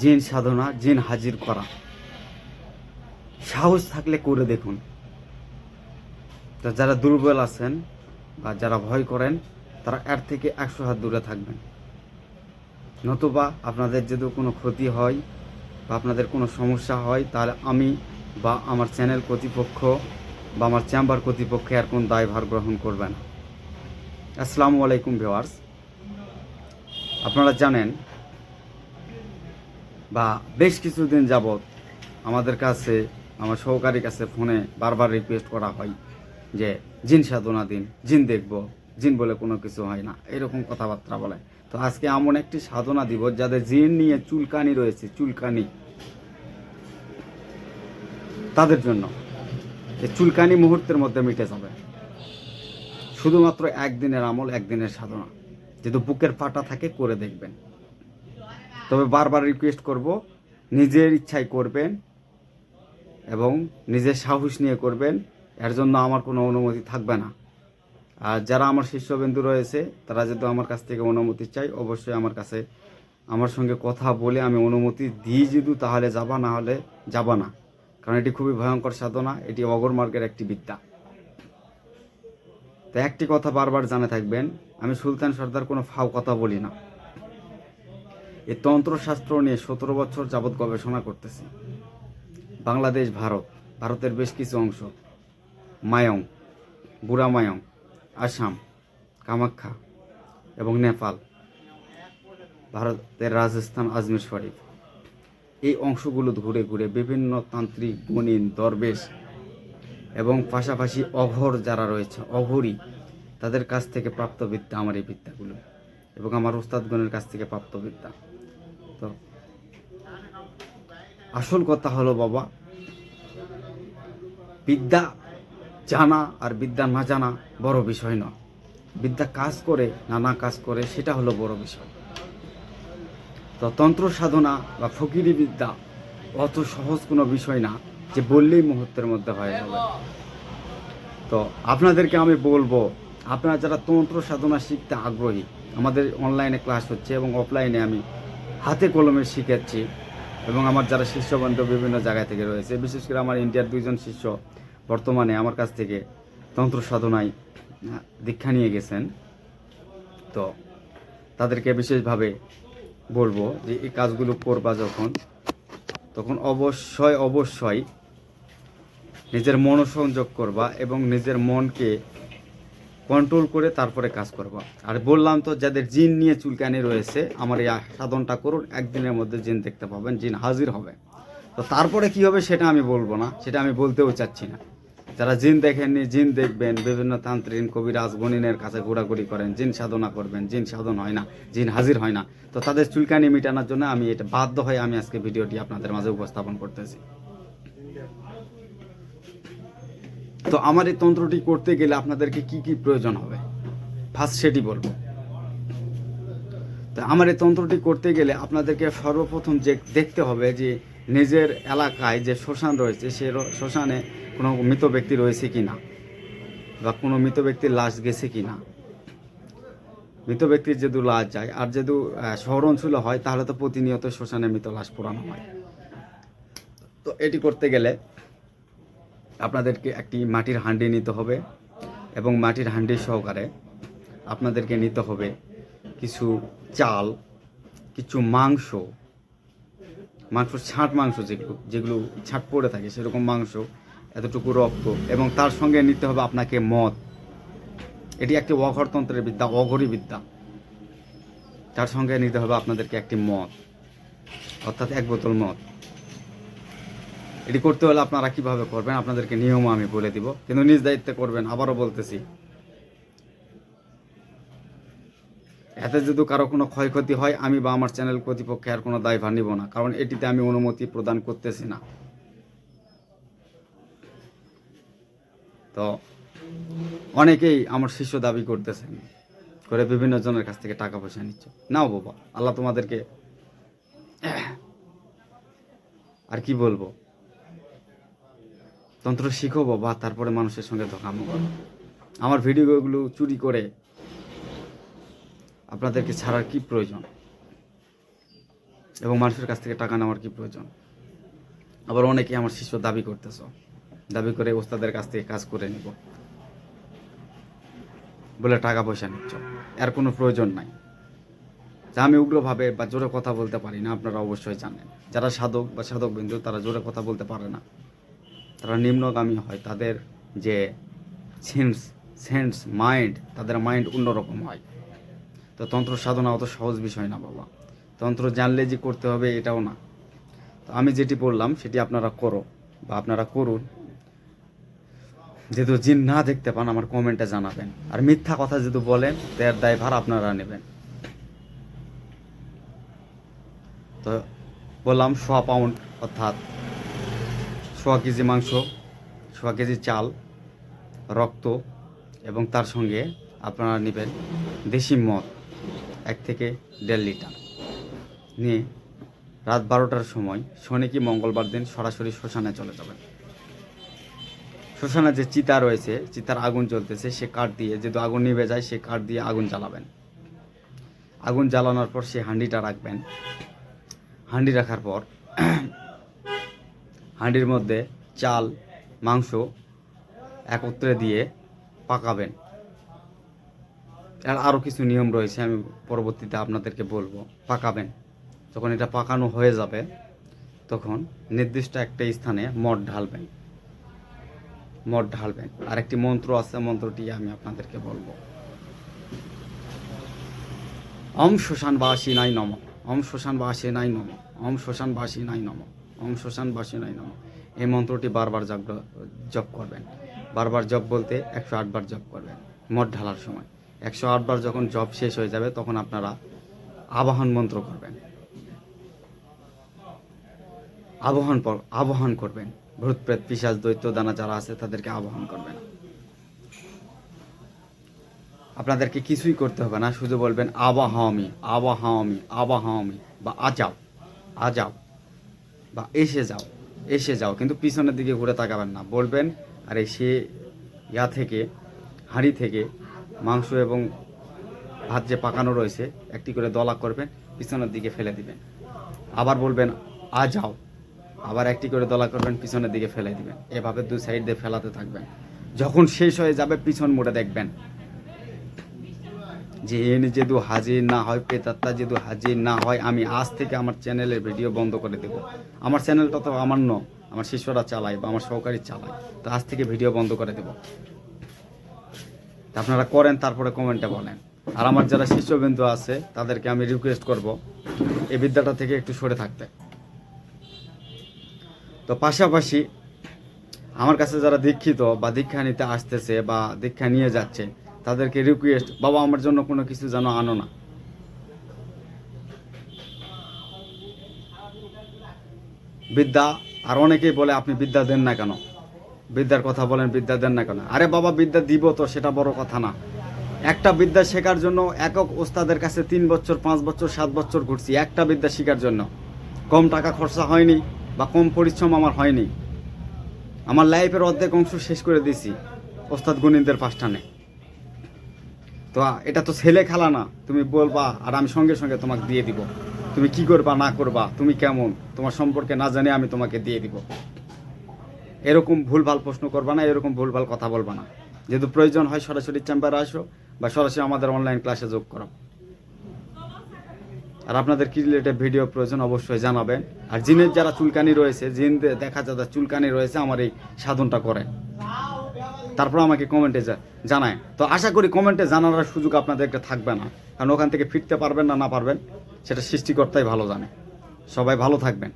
জিন সাধনা, জিন হাজির করা। সাহস থাকলে করে দেখুন। তো যারা দুর্বল আছেন বা যারা ভয় করেন, তারা এর থেকে একশো হাত দূরে থাকবেন। নতুবা আপনাদের যদি কোনো ক্ষতি হয় বা আপনাদের কোনো সমস্যা হয়, তাহলে আমি বা আমার চ্যানেল কর্তৃপক্ষ বা আমার চেম্বার কর্তৃপক্ষ আর কোন দায়ভার গ্রহণ করবে না। আসসালামু আলাইকুম ভিওয়ার্স আপনারা জানেন বা বেশ কিছুদিন যাবৎ আমাদের কাছে, আমার সহকারীর কাছে ফোনে বারবার রিকোয়েস্ট করা হয় যে, জিন সাধনা দিন, জিন দেখব, জিন বলে কোনো কিছু হয় না, এরকম কথাবার্তা বলে। তো আজকে এমন একটি সাধনা দিব যাদের জিন নিয়ে চুলকানি রয়েছে, চুলকানি। তাদের জন্য। চুলকানি মুহূর্তের মধ্যে মিটে যাবে। শুধুমাত্র একদিনের আমল, একদিনের সাধনা। যেহেতু বুকের ফাটা থাকে, করে দেখবেন। তবে বারবার রিকোয়েস্ট করব, নিজের ইচ্ছায় করবেন এবং নিজের সাহস নিয়ে করবেন, এর জন্য আমার কোনো অনুমতি থাকবে না। আর যারা আমার শিষ্যবিন্দু রয়েছে, তারা যদি আমার কাছ থেকে অনুমতি চাই অবশ্যই আমার কাছে আমার সঙ্গে কথা বলে আমি অনুমতি দিই যদি, তাহলে যাবা, না হলে যাবা না। কারণ এটি খুবই ভয়ঙ্কর সাধনা, এটি অগর মার্গের একটি বিদ্যা। তো একটি কথা বারবার জানে থাকবেন, আমি সুলতান সর্দার কোনো ফাও কথা বলি না। এই তন্ত্রশাস্ত্র নিয়ে সতেরো বছর যাবৎ গবেষণা করতেছি। বাংলাদেশ, ভারত, ভারতের বেশ কিছু অংশ। মায়ং বুড়া মায়ং আসাম, কামাখ্যা এবং নেপাল, ভারতের রাজস্থান, আজমির শরীফ। এই অংশগুলো ঘুরে ঘুরে বিভিন্ন তান্ত্রিক, গণিন, দরবেশ এবং পাশাপাশি অঘর যারা রয়েছে, অঘরী, তাদের কাছ থেকে প্রাপ্ত বিদ্যা আমার এই বিদ্যাগুলো এবং আমার উস্তাদগণের কাছ থেকে প্রাপ্ত বিদ্যা তো আসল কথা হলো বাবা, বিদ্যা জানা আর বিদ্যা না জানা বড় বিষয় নয় বিদ্যা কাজ করে নানা কাজ করে, সেটা হলো বড় বিষয়। তো তন্ত্র সাধনা বা ফকিরি বিদ্যা অত সহজ কোনো বিষয় না যে বললেই মুহূর্তের মধ্যে হয়ে। যাবে তো আপনাদেরকে আমি বলব, আপনারা যারা তন্ত্র সাধনা শিখতে আগ্রহী, আমাদের অনলাইনে ক্লাস হচ্ছে এবং অফলাইনে আমি হাতে কলমে শিখাচ্ছি এবং আমার যারা শিষ্যবন্ধু বিভিন্ন জায়গা থেকে রয়েছে, বিশেষ করে আমার ইন্ডিয়ার দুইজন শিষ্য বর্তমানে আমার কাছ থেকে তন্ত্র সাধনায় দীক্ষা নিয়ে গেছেন। তো তাদেরকে বিশেষভাবে বলব যে এই কাজগুলো করবা যখন, তখন অবশ্যই অবশ্যই নিজের মনোসংযোগ করবা এবং নিজের মনকে কন্ট্রোল করে তারপরে কাজ করবা। আর বললাম তো, যাদের জিন নিয়ে চুলকানি রয়েছে, আমার এই সাধনটা করুন, একদিনের মধ্যে জিন দেখতে পাবেন, জিন হাজির হবে। তো তারপরে কি হবে সেটা আমি বলব না, সেটা আমি বলতেও চাচ্ছি না। যারা জিন দেখেননি, জিন দেখবেন, বিভিন্ন তান্ত্রিক, কবিরাজ, গণিনের কাছে ঘোরাঘুরি করেন, জিন সাধনা করবেন, জিন সাধন হয় না, জিন হাজির হয় না। তো তাদের চুলকানি মেটানোর জন্য আমি এটা বাধ্য হয়ে আমি আজকে ভিডিওটি আপনাদের মাঝে উপস্থাপন করতেছি। তো আমার এই তন্ত্রটি করতে গেলে আপনাদেরকে কি কি প্রয়োজন হবে? ফার্স্ট সেটি বলব। তো আমার এই তন্ত্রটি করতে গেলে আপনাদেরকে সর্বপ্রথম যে দেখতে হবে যে নিজের এলাকায় যে শ্মশান রয়েছে, সে শ্মশানে কোনো মৃত ব্যক্তি রয়েছে কি না বা কোনো মৃত ব্যক্তির লাশ গেছে কি না মৃত ব্যক্তির যেহেতু লাশ যায় আর যেহেতু শহর অঞ্চলে হয় তাহলে তো প্রতিনিয়ত শ্মশানে মৃত লাশ পোড়ানো হয়। তো এটি করতে গেলে আপনাদেরকে একটি মাটির হাঁডি নিতে হবে এবং মাটির হাঁডি সহকারে আপনাদেরকে নিতে হবে কিছু চাল, কিছু মাংস মাংস, ছাঁট মাংস যেগুলো যেগুলো ছাঁট পড়ে থাকে সেরকম মাংস, এতটুকু রক্ত এবং তার সঙ্গে নিতে হবে আপনাকে মদ। এটি একটি অঘরতন্ত্রের বিদ্যা, অঘরী বিদ্যা। তার সঙ্গে নিতে হবে আপনাদেরকে একটি মদ, অর্থাৎ এক বোতল মদ। এটি করতে হলে আপনারা কীভাবে করবেন? আপনাদেরকে নিয়ম আমি বলে দিব। কিন্তু নিজ দায়িত্বে করবেন, আবারও বলতেছি। এতে যদি কারও কোনো ক্ষয়ক্ষতি হয়, আমি বা আমার চ্যানেল কর্তৃপক্ষে আর কোনো দায়ভার নিব না, কারণ এটিতে আমি অনুমতি প্রদান করতেছি না। তো, অনেকেই আমার শিষ্য দাবি করতেছেন করে বিভিন্ন জনের কাছ থেকে টাকা পয়সা নিচ্ছে। নাও বাবা, আল্লাহ তোমাদেরকে আর কি বলব? তন্ত্র শিখব বা তারপরে মানুষের সঙ্গে ধোকামো করো আমার ভিডিওগুলো চুরি করে আপনাদেরকে ছাড়ার কি প্রয়োজন? এবং মানুষের কাছ থেকে টাকা নেওয়ার কি প্রয়োজন? আবার অনেকে আমার শিষ্য দাবি করতেছ, দাবি করে ওস্তাদের কাছ থেকে কাজ করে নিব। বলে টাকা পয়সা নিচ্ছ, এর কোনো প্রয়োজন নাই। যা আমি উগ্রভাবে বা জোরে কথা বলতে পারি না, আপনারা অবশ্যই জানেন। যারা সাধক বা সাধক বিন্দু তারা জোরে কথা বলতে পারে না। তারা নিম্নগামী হয়, তাদের যে সেন্স সেন্স মাইন্ড তাদের মাইন্ড অন্যরকম হয়। তো তন্ত্র সাধনা অত সহজ বিষয় না বাবা। তন্ত্র জানলে যে করতে হবে এটাও না। তো আমি যেটি বললাম, সেটি আপনারা করো বা আপনারা করুন। যেহেতু জিন না দেখতে পান, আমার কমেন্টে জানাবেন। আর মিথ্যা কথা যেহেতু বলেন, তার দায়ভার আপনারা নেবেন। তো বললাম সোয়া পাউন্ড অর্থাৎ সোয়া কেজি মাংস, সোয়া কেজি চাল, রক্ত এবং তার সঙ্গে আপনারা নেবেন দেশি মদ, এক থেকে দেড় লিটার। নিয়ে রাত বারোটার সময় শনি কি মঙ্গলবার দিন সরাসরি শ্মশানে চলে যাবেন। শ্মশানে যে চিতা রয়েছে, চিতার আগুন জ্বলতেছে, সে কাঠ দিয়ে যেহেতু আগুন নিভে যায়, সে কাঠ দিয়ে আগুন জ্বালাবেন। আগুন জ্বালানোর পর সে হাঁডিটা রাখবেন। হাঁডি রাখার পর হাঁডির মধ্যে চাল, মাংস একত্রে দিয়ে পাকাবেন। আর আরও কিছু নিয়ম রয়েছে, আমি পরবর্তীতে আপনাদেরকে বলব। পাকাবেন। যখন এটা পাকানো হয়ে যাবে, তখন নির্দিষ্ট একটা স্থানে মদ ঢালবেন। মদ ঢালবেন। আর একটি মন্ত্র আছে, মন্ত্রটি আমি আপনাদেরকে বলব। অম শ্মশানবাসী নাই নম। অম শ্মশানবাসী নাই নম। অম শ্মশানবাসী নাই নম। অম শ্মশানবাসী নাই নম এই মন্ত্রটি বারবার জপ জপ করবেন। বারবার জপ বলতে একশো আটবার জপ করবেন, মদ ঢালার সময়। একশো আটবার যখন জপ শেষ হয়ে যাবে, তখন আপনারা আবাহন মন্ত্র করবেন। আবাহন আবাহন করবেন। ভূত প্রেত পিসাজ দৈত্য, দানা যারা আছে, তাদেরকে আবাহন করবেন। আপনাদেরকে কিছুই করতে হবে না, শুধু বলবেন আবাহামি আবাহামি আবাহামি বা আজাও আজাও বা এসে যাও এসে যাও, কিন্তু পিছনের দিকে ঘুরে তাকাবেন না। বলবেন, আরে সে ইয়া থেকে, হাঁড়ি থেকে মাংস এবং ভাত যে পাকানো রয়েছে, একটি করে দলা করবেন, পিছনের দিকে ফেলে দিবেন। আবার বলবেন, আ যাও। আবার একটি করে দলা করবেন, পিছনের দিকে ফেলে দিবেন। এভাবে দু সাইড দিয়ে ফেলাতে থাকবেন। যখন শেষ হয়ে যাবে, পিছন মোড়ে দেখবেন। যে এনে যেহেতু হাজির না হয়, পেতাত্তা যেহেতু হাজির না হয়, আমি আজ থেকে আমার চ্যানেলের ভিডিও বন্ধ করে দেব। আমার চ্যানেলটা তো আমার ন আমার শিষ্যরা চালায় বা আমার সহকারী চালায়। তো আজ থেকে ভিডিও বন্ধ করে দেব। আপনারা করেন, তারপরে কমেন্টে বলেন। আর আমার যারা শিষ্যবিন্দু আছে, তাদেরকে আমি রিকোয়েস্ট করব এই বিদ্যাটা থেকে একটু সরে থাকতে। তো পাশাপাশি আমার কাছে যারা দীক্ষিত বা দীক্ষা নিতে আসতেছে বা দীক্ষা নিয়ে যাচ্ছে তাদেরকে রিকোয়েস্ট বাবা আমার জন্য কোনো কিছু যেন আনো না। বিদ্যা, আর অনেকেই বলে, আপনি বিদ্যা দেন না কেন? বিদ্যার কথা বলেন, বিদ্যা দেন না কেন? আরে বাবা, বিদ্যা দিব তো, সেটা বড় কথা না। একটা বিদ্যা শেখার জন্য একক ওস্তাদের কাছে তিন বছর, পাঁচ বছর, সাত বছর ঘুরছি, একটা বিদ্যা শেখার জন্য। কম টাকা খরচা হয়নি বা কম পরিশ্রম আমার হয়নি। আমার লাইফের অর্ধেক অংশ শেষ করে দিয়েছি, ওস্তাদ গণিতদের পাঁচটানে তো এটা তো ছেলে খেলা না। তুমি বলবা, আর আমি সঙ্গে সঙ্গে তোমাকে দিয়ে দিব। তুমি কি করবা, না করবা, তুমি কেমন, তোমার সম্পর্কে না জানে আমি তোমাকে দিয়ে দিব। এরকম ভুলভাল প্রশ্ন করবা না, এরকম ভুলভাল কথা বলবা না। যেহেতু প্রয়োজন হয় সরাসরি চেম্বারে আসো বা সরাসরি আমাদের অনলাইন ক্লাসে যোগ করো। আর আপনাদের কি রিলেটেড ভিডিও প্রয়োজন অবশ্যই জানাবেন। আর জিনের যারা চুলকানি রয়েছে জিন দেখা যাদের চুলকানি রয়েছে, আমার এই সাধনটা করে। তারপর আমাকে কমেন্টে জানায়। তো আশা করি কমেন্টে জানানোর সুযোগ আপনাদের একটা থাকবে না। কারণ ওখান থেকে ফিরতে পারবেন না না পারবেন, সেটা সৃষ্টিকর্তাই ভালো জানে। সবাই ভালো থাকবেন।